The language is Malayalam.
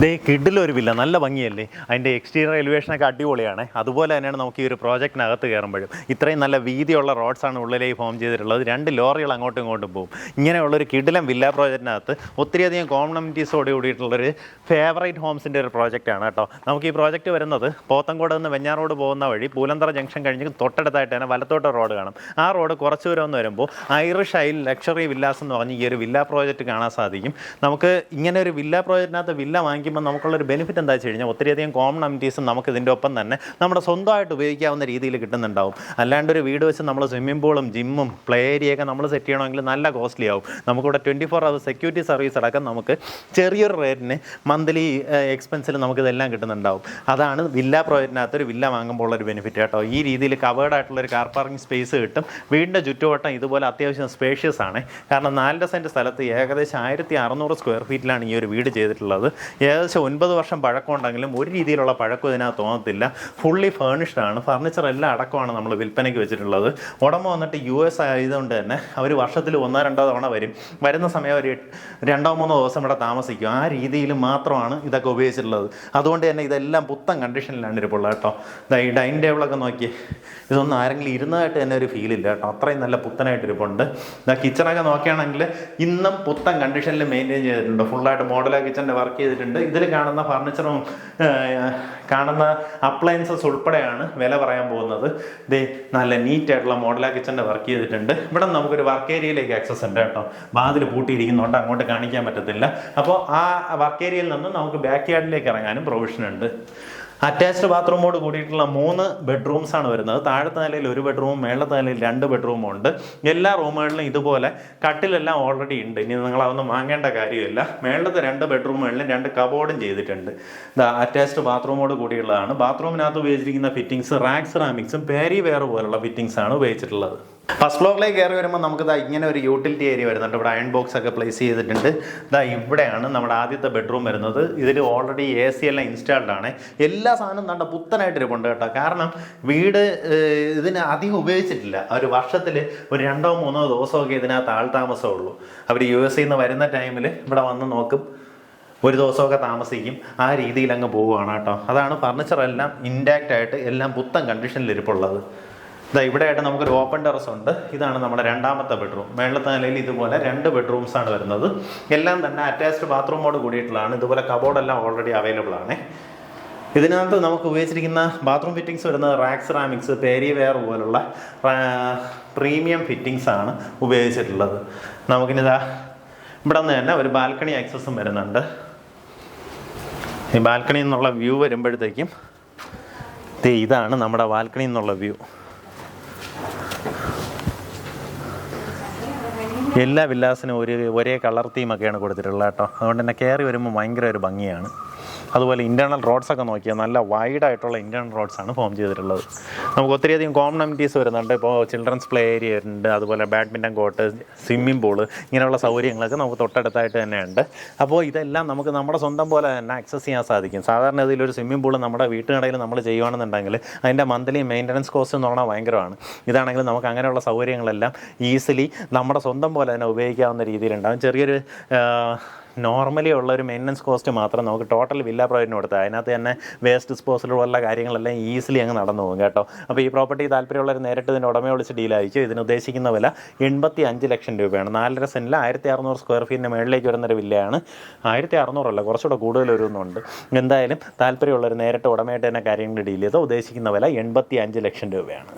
ദേ കിഡിലൊരു വില്ല നല്ല ഭംഗിയല്ലേ? അതിന്റെ എക്സ്റ്റീരിയർ എലിവേഷനൊക്കെ അടിപൊളിയാണ്. അതുപോലെ തന്നെയാണ് നമുക്ക് ഈ ഒരു പ്രോജക്റ്റിനകത്ത് കയറുമ്പോഴും. ഇത്രയും നല്ല വീതിയുള്ള റോഡ്സാണ് ഉള്ളിലേക്ക് ഫോം ചെയ്തിട്ടുള്ളത്. രണ്ട് ലോറികൾ അങ്ങോട്ടും ഇങ്ങോട്ടും പോകും. ഇങ്ങനെയുള്ളൊരു കിഡിലം വില്ല പ്രോജക്റ്റിനകത്ത് ഒത്തിരിയധികം കോമണിറ്റീസോട് കൂടിയിട്ടുള്ളൊരു ഫേവറേറ്റ് ഹോംസിന്റെ ഒരു പ്രോജക്റ്റാണ് കേട്ടോ. നമുക്ക് ഈ പ്രോജക്റ്റ് വരുന്നത് പോത്തങ്കോട് നിന്ന് വെഞ്ഞാറോട് പോകുന്ന വഴി പൂലന്തറ ജംഗ്ഷൻ കഴിഞ്ഞ് തൊട്ടടുത്തായിട്ട് തന്നെ വലത്തോട്ട് റോഡ് കാണും. ആ റോഡ് കുറച്ച് ദൂരം ഒന്ന് വരുമ്പോൾ ഐറിഷ് ഐൽ ലക്ഷറി വില്ലാസ് എന്ന് പറഞ്ഞ് ഈ ഒരു വില്ല പ്രോജക്റ്റ് കാണാൻ സാധിക്കും. നമുക്ക് ഇങ്ങനെ ഒരു വില്ല പ്രോജക്റ്റിനകത്ത് വില്ല വാങ്ങിക്കുമ്പോൾ നമുക്കുള്ളൊരു ബെനിഫിറ്റ് എന്താ വെച്ച് കഴിഞ്ഞാൽ ഒത്തിരിയധികം കോമൺ അമിറ്റീസും നമുക്ക് ഇതിന്റെ ഒപ്പം തന്നെ നമ്മുടെ സ്വന്തമായിട്ട് ഉപയോഗിക്കാവുന്ന രീതിയിൽ കിട്ടുന്നുണ്ടാവും. അല്ലാണ്ട് ഒരു വീട് വെച്ച് നമ്മൾ സ്വിമ്മിംഗ് പൂളും ജിമ്മും പ്ലേ ഏരിയയൊക്കെ നമ്മൾ സെറ്റ് ചെയ്യണമെങ്കിൽ നല്ല കോസ്റ്റ്ലി ആവും. നമുക്കിവിടെ twenty four hour security service അടക്കം നമുക്ക് ചെറിയൊരു റേറ്റിന് മന്ത്ലി എക്സ്പെൻസിൽ നമുക്കിതെല്ലാം കിട്ടുന്നുണ്ടാവും. അതാണ് വില്ല പ്രോജക്റ്റിനകത്ത് ഒരു വില്ല വാങ്ങുമ്പോൾ ഉള്ളൊരു ബെനിഫിറ്റ് കേട്ടോ. ഈ രീതിയിൽ കവേർഡ് ആയിട്ടുള്ള ഒരു കാർ പാർക്കിംഗ് സ്പേസ് കിട്ടും. വീടിന്റെ ചുറ്റുവട്ടം ഇതുപോലെ അത്യാവശ്യം സ്പേഷ്യസ് ആണ്. കാരണം നാലര സെന്റ് സ്ഥലത്ത് ഏകദേശം ആയിരത്തി അറുന്നൂറ് സ്ക്വയർ ഫീറ്റിലാണ് ഈ ഒരു വീട് ചെയ്തിട്ടുള്ളത്. ഏകദേശം ഒൻപത് വർഷം പഴക്കമുണ്ടെങ്കിലും ഒരു രീതിയിലുള്ള പഴക്കം ഇതിനകത്ത് തോന്നത്തില്ല. ഫുള്ളി ഫേണിഷ്ഡ് ആണ്. ഫർണിച്ചർ എല്ലാം അടക്കമാണ് നമ്മൾ വിൽപ്പനയ്ക്ക് വെച്ചിട്ടുള്ളത്. ഉടമ വന്നിട്ട് യു എസ് ആയതുകൊണ്ട് തന്നെ അവർ വർഷത്തിൽ ഒന്നോ രണ്ടോ തവണ വരും. വരുന്ന സമയം ഒരു രണ്ടോ മൂന്നോ ദിവസം ഇവിടെ താമസിക്കും. ആ രീതിയിൽ മാത്രമാണ് ഇതൊക്കെ ഉപയോഗിച്ചിട്ടുള്ളത്. അതുകൊണ്ട് തന്നെ ഇതെല്ലാം പുത്തൻ കണ്ടീഷനിലാണ് ഇരിപ്പുള്ളത് കേട്ടോ. ഈ ഡൈനിങ് ടേബിളൊക്കെ നോക്കി ഇതൊന്നും ആരെങ്കിലും ഇരുന്നതായിട്ട് തന്നെ ഒരു ഫീൽ ഇല്ല കേട്ടോ. അത്രയും നല്ല പുത്തനായിട്ട് ഇരിപ്പുണ്ട് ഇതാ കിച്ചണൊക്കെ നോക്കുകയാണെങ്കിൽ ഇന്നും പുത്തൻ കണ്ടീഷനിൽ മെയിന്റെയിൻ ചെയ്തിട്ടുണ്ട്. ഫുള്ളായിട്ട് മോഡലാ കിച്ചന്റെ വർക്ക് ചെയ്തിട്ടുണ്ട്. ഇതിൽ കാണുന്ന ഫർണിച്ചറും കാണുന്ന അപ്ലയൻസസ് ഉൾപ്പെടെയാണ് വില പറയാൻ പോകുന്നത്. ഇത് നല്ല നീറ്റ് ആയിട്ടുള്ള മോഡലാ കിച്ചന്റെ വർക്ക് ചെയ്തിട്ടുണ്ട്. ഇവിടെ നമുക്കൊരു വർക്ക് ഏരിയയിലേക്ക് ആക്സസ് ഉണ്ട് കേട്ടോ. വാതിൽ പൂട്ടിയിരിക്കുന്നതുകൊണ്ട് അങ്ങോട്ട് കാണിക്കാൻ പറ്റത്തില്ല. അപ്പോൾ ആ വർക്ക് ഏരിയയിൽ നിന്ന് നമുക്ക് ബാക്ക് യാർഡിലേക്ക് ഇറങ്ങാനും പ്രൊവിഷൻ ഉണ്ട്. അറ്റാച്ച്ഡ് ബാത്റൂമോട് കൂടിയിട്ടുള്ള മൂന്ന് ബെഡ്റൂംസ് ആണ് വരുന്നത്. താഴത്തെ നിലയിൽ ഒരു ബെഡ്റൂം മേളത്തെ നിലയിൽ രണ്ട് ബെഡ്റൂമും ഉണ്ട്. എല്ലാ റൂമുകളിലും ഇതുപോലെ കട്ടിലെല്ലാം ഓൾറെഡി ഉണ്ട്. ഇനി നിങ്ങൾ അതൊന്നും വാങ്ങേണ്ട കാര്യമില്ല. മേളത്തെ രണ്ട് ബെഡ്റൂമുകളിലും രണ്ട് കബോർഡും ചെയ്തിട്ടുണ്ട്. ഇതാ അറ്റാച്ച്ഡ് ബാത്റൂമോട് കൂടിയുള്ളതാണ്. ബാത്റൂമിനകത്ത് ഉപയോഗിച്ചിരിക്കുന്ന ഫിറ്റിംഗ്സ് റാക്സ് റാമിക്സും പേരി വെയർ പോലുള്ള ഫിറ്റിംഗ്സ് ആണ് ഉപയോഗിച്ചിട്ടുള്ളത്. ഫസ്റ്റ് ഫ്ലോറിലേക്ക് കയറി വരുമ്പോൾ നമുക്ക് ഇതാ ഇങ്ങനെ ഒരു യൂട്ടിലിറ്റി ഏരിയ വരുന്നുണ്ട്. ഇവിടെ അയൺ ബോക്സ് ഒക്കെ പ്ലേസ് ചെയ്തിട്ടുണ്ട്. ഇതാ ഇവിടെയാണ് നമ്മുടെ ആദ്യത്തെ ബെഡ്റൂം വരുന്നത്. ഇതിൽ ഓൾറെഡി എ സി എല്ലാം ഇൻസ്റ്റാൾഡ് ആണ്. എല്ലാ സാധനവും നല്ല പുത്തനായിട്ട് ഇരിപ്പുണ്ട് കേട്ടോ. കാരണം വീട് ഇതിന് അധികം ഉപയോഗിച്ചിട്ടില്ല. ഒരു വർഷത്തിൽ ഒരു രണ്ടോ മൂന്നോ ദിവസമൊക്കെ ഇതിനകത്ത് ആൾ താമസമേ ഉള്ളൂ. അവർ യു എസ് നിന്ന് വരുന്ന ടൈമിൽ ഇവിടെ വന്ന് നോക്കും. ഒരു ദിവസമൊക്കെ താമസിക്കും. ആ രീതിയിൽ അങ്ങ് പോവുകയാണ് കേട്ടോ. അതാണ് ഫർണിച്ചർ എല്ലാം ഇൻടാക്റ്റ് ആയിട്ട് എല്ലാം പുത്തൻ കണ്ടീഷനിൽ ഇരിപ്പുള്ളത്. ഇതാ ഇവിടെയായിട്ട് നമുക്കൊരു ഓപ്പൺ ടെറസ് ഉണ്ട്. ഇതാണ് നമ്മുടെ രണ്ടാമത്തെ ബെഡ്റൂം മേളത്തെ നിലയിൽ ഇതുപോലെ രണ്ട് ബെഡ്റൂംസ് ആണ് വരുന്നത്. എല്ലാം തന്നെ അറ്റാച്ച്ഡ് ബാത്റൂമോട് കൂടിയിട്ടുള്ളതാണ്. ഇതുപോലെ കബോർഡ് എല്ലാം ഓൾറെഡി അവൈലബിൾ ആണ്. ഇതിനകത്ത് നമുക്ക് ഉപയോഗിച്ചിരിക്കുന്ന ബാത്റൂം ഫിറ്റിംഗ്സ് വരുന്നത് റാക്സ് റാമിക്സ് പേരി വെയർ പോലുള്ള പ്രീമിയം ഫിറ്റിംഗ്സ് ആണ് ഉപയോഗിച്ചിട്ടുള്ളത്. നമുക്കിനിതാ ഇവിടെ നിന്ന് തന്നെ ഒരു ബാൽക്കണി ആക്സസും വരുന്നുണ്ട്. ഈ ബാൽക്കണി എന്നുള്ള വ്യൂ വരുമ്പോഴത്തേക്കും ഇതാണ് നമ്മുടെ ബാൽക്കണി എന്നുള്ള വ്യൂ എല്ലാ വില്ലാസിനും ഒരു ഒരേ കളർ തീമൊക്കെയാണ് കൊടുത്തിട്ടുള്ളത് കേട്ടോ. അതുകൊണ്ട് തന്നെ കയറി വരുമ്പോൾ ഭയങ്കര ഒരു ഭംഗിയാണ്. അതുപോലെ ഇന്റേർണൽ റോഡ്സ് ഒക്കെ നോക്കിയാൽ നല്ല വൈഡ് ആയിട്ടുള്ള ഇന്റേർണൽ റോഡ്സ് ആണ് ഫോം ചെയ്തിട്ടുള്ളത്. നമുക്ക് ഒത്തിരിയധികം കോമൺ അമിറ്റീസ് വരുന്നുണ്ട്. ഇപ്പോൾ ചിൽഡ്രൻസ് പ്ലേ ഏരിയ ഉണ്ട്. അതുപോലെ ബാഡ്മിന്റൺ കോർട്ട് സ്വിമ്മിംഗ് പൂൾ ഇങ്ങനെയുള്ള സൗകര്യങ്ങളൊക്കെ നമുക്ക് തൊട്ടടുത്തായിട്ട് തന്നെയുണ്ട് അപ്പോൾ ഇതെല്ലാം നമുക്ക് നമ്മുടെ സ്വന്തം പോലെ തന്നെ ആക്സസ് ചെയ്യാൻ സാധിക്കും. സാധാരണ ഇതിലൊരു സ്വിമ്മിംഗ് പൂൾ നമ്മുടെ വീട്ടിനിടയിൽ നമ്മൾ ചെയ്യുകയാണെന്നുണ്ടെങ്കിൽ അതിന്റെ മന്ത്ലി മെയിന്റനൻസ് കോസ്റ്റ് എന്ന് പറഞ്ഞാൽ ഭയങ്കരമാണ്. ഇതാണെങ്കിൽ നമുക്ക് അങ്ങനെയുള്ള സൗകര്യങ്ങളെല്ലാം ഈസിലി നമ്മുടെ സ്വന്തം പോലെ തന്നെ ഉപയോഗിക്കാവുന്ന രീതിയിലുണ്ടാകും ചെറിയൊരു നോർമലി ഉള്ള ഒരു മെയിന്റനൻസ് കോസ്റ്റ് മാത്രം നമുക്ക് ടോട്ടൽ വില്ല പ്രോജക്റ്റിന് കൊടുത്താൽ അതിനകത്ത് തന്നെ വേസ്റ്റ് ഡിസ്പോസൽ പോലുള്ള കാര്യങ്ങളെല്ലാം ഈസിലി അങ്ങ് നടന്നു പോകും കേട്ടോ. അപ്പോൾ ഈ പ്രോപ്പർട്ടി താല്പര്യമുള്ളവർ നേരിട്ട് ഇതിന്റെ ഉടമയെ വിളിച്ച് ഡീലായിരിക്കും ഇതിന് ഉദ്ദേശിക്കുന്ന വില എൺപത്തി അഞ്ച് ലക്ഷം രൂപയാണ്. നാലര സെന്റിൽ ആയിരത്തി അറുന്നൂറ് സ്ക്വയർ ഫീറ്റിന്റെ മേളിലേക്ക് വരുന്നൊരു വില്ലയാണ് ആയിരത്തി അറുന്നൂറല്ല കുറച്ചുകൂടെ കൂടുതൽ വരുന്നുണ്ട്. എന്തായാലും താല്പര്യമുള്ളവർ നേരിട്ട് ഉടമയായിട്ട് തന്നെ കാര്യങ്ങൾ ഡീൽ ചെയ്ത് ഉദ്ദേശിക്കുന്ന വില എൺപത്തി അഞ്ച് ലക്ഷം രൂപയാണ്.